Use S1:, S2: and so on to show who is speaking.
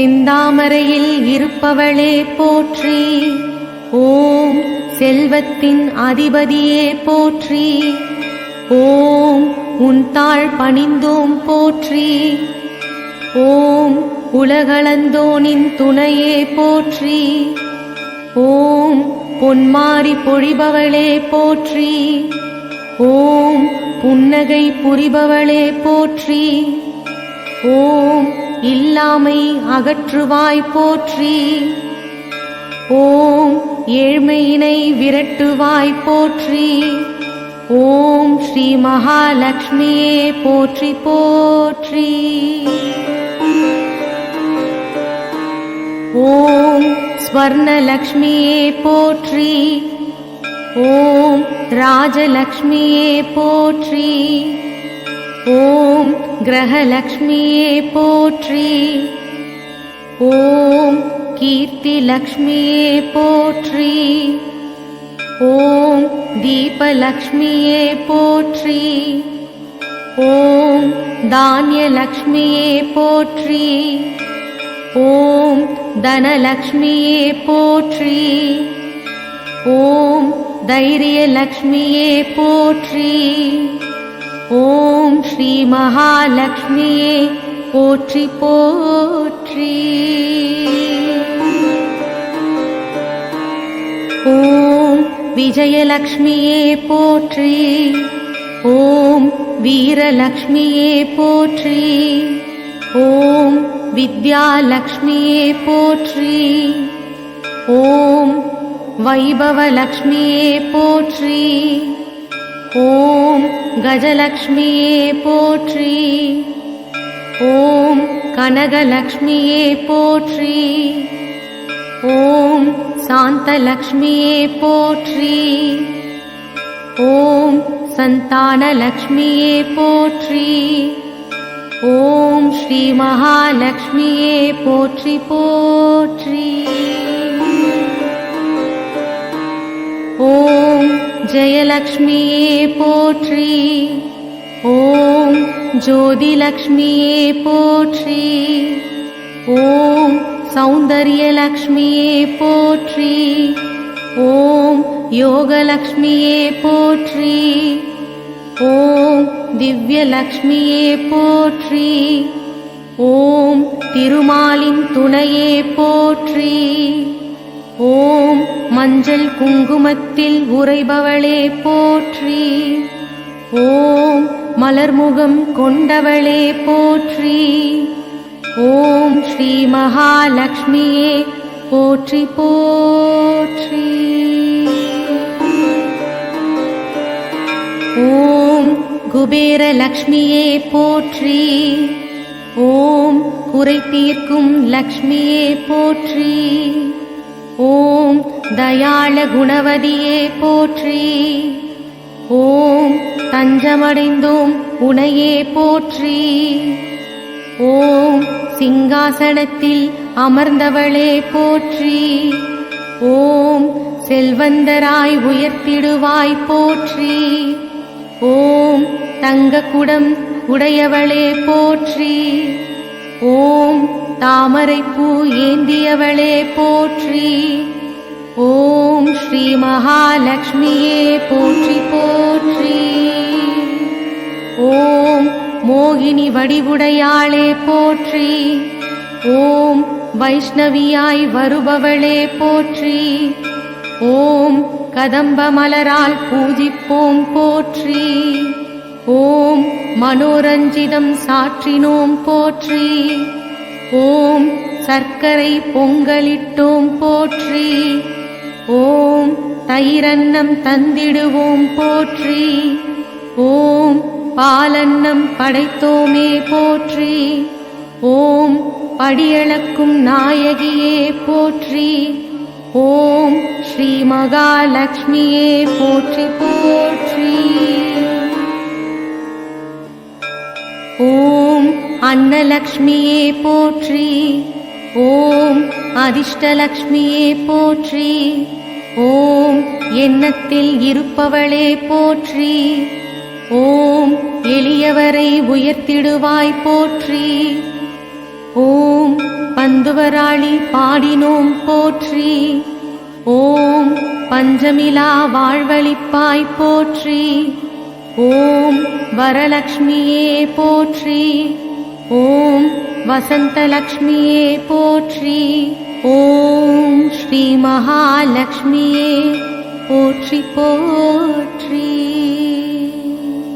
S1: செந்தாமரையில் இருப்பவளே போற்றி. ஓம் செல்வத்தின் அதிபதியே போற்றி. ஓம் உன் தாழ் பணிந்தோம் போற்றி. ஓம் உலகளந்தோனின் துணையே போற்றி. ஓம் பொன்மாரி பொழிபவளே போற்றி. ஓம் புன்னகை புரிபவளே போற்றி. ஓம் இல்லாமை அகற்றுவாய் போற்றி. ஓம் ஏழ்மையினை விரட்டுவாய் போற்றி. ஓம் ஸ்ரீ மகாலட்சுமியே போற்றி போற்றி. ஓம் ஸ்வர்ணலக்ஷ்மியே போற்றி. ஓம் ராஜலக்ஷ்மியே போற்றி. ஓம் கிரகலக்ஷ்மியே போற்றி. ஓம் கீர்த்திலக்ஷ்மியே போற்றி. ஓம் தீபலக்ஷ்மியே போற்றி. ஓம் தானியலக்ஷ்மியே போற்றி. ஓம் தனலக்ஷ்மியே போற்றி. ஓம் தைரியலக்ஷ்மியே போற்றி. ஓம் ஸ்ரீ மகாலட்சுமியே போற்றி போற்றி. ஓம் விஜயலக்ஷ்மியே போற்றி. ஓம் வீரலக்ஷ்மியே போற்றி. ஓம் வித்யாலக்ஷ்மியே போற்றி. ஓம் வைபவலக்ஷ்மியே போற்றி. ஓம் கஜலக்ஷ்மியே போற்றி. ஓம் கனகலக்ஷ்மியே போற்றி. ஓம் சாந்தலக்ஷ்மியே போற்றி. ஓம் சந்தானலக்ஷ்மியே போற்றி. ஓம் ஸ்ரீ மகாலக்ஷ்மியே போற்றி போற்றி. ஜெயலக்ஷ்மியே போற்றி. ஓம் ஜோதிலக்ஷ்மியே போற்றி. ஓம் சௌந்தர்யலக்ஷ்மியே போற்றி. ஓம் யோகலக்ஷ்மியே போற்றி. ஓம் திவ்யலக்ஷ்மியே போற்றி. ஓம் திருமாலின் துணையே போற்றி. ஓம் மஞ்சள் குங்குமத்தில் உறைபவளே போற்றி. ஓம் மலர்முகம் கொண்டவளே போற்றி. ஓம் ஸ்ரீ மகாலட்சுமியே போற்றி போற்றி. ஓம் குபேரலக்ஷ்மியே போற்றி. ஓம் குறை தீர்க்கும் லக்ஷ்மியே போற்றி. ஓம் தயாள குணவதியே போற்றி. ஓம் தஞ்சமடைந்தோம் உனையே போற்றி. ஓம் சிங்காசனத்தில் அமர்ந்தவளே போற்றி. ஓம் செல்வந்தராய் உயர்த்திடுவாய் போற்றி. ஓம் தங்கக்குடம் உடையவளே போற்றி. ஓம் தாமரைப்பூ ஏந்தியவளே போற்றி. ஓம் ஸ்ரீ மகாலட்சுமியே போற்றி போற்றி. ஓம் மோகினி வடிவுடையாளே போற்றி. ஓம் வைஷ்ணவியாய் வருபவளே போற்றி. ஓம் கதம்ப மலரால் பூஜிப்போம் போற்றி. ஓம் மனோரஞ்சிதம் சாற்றினோம் போற்றி. ஓம் சர்க்கரை பொங்கலிட்டோம் போற்றி. ஓம் தயிரன்னம் தந்திடுவோம் போற்றி. ஓம் பாலன்னம் படைத்தோமே போற்றி. ஓம் படியளக்கும் நாயகியே போற்றி. ஓம் ஸ்ரீ மகாலட்சுமியே போற்றி போற்றி. ஓம் அன்னலக்ஷ்மியே போற்றி. ஓம் அதிர்ஷ்டலக்ஷ்மியே போற்றி. ஓம் எண்ணத்தில் இருப்பவளே போற்றி. ஓம் எளியவரை உயர்த்திடுவாய் போற்றி. ஓம் பந்துவராளி பாடினோம் போற்றி. ஓம் பஞ்சமிலா வாழ்வழிப்பாய் போற்றி. ஓம் வரலக்ஷ்மியே போற்றி. ஓம் வசந்தலக்ஷ்மியே போற்றி. ஓம் ஸ்ரீ மகாலக்ஷ்மியே போற்றி போற்றி.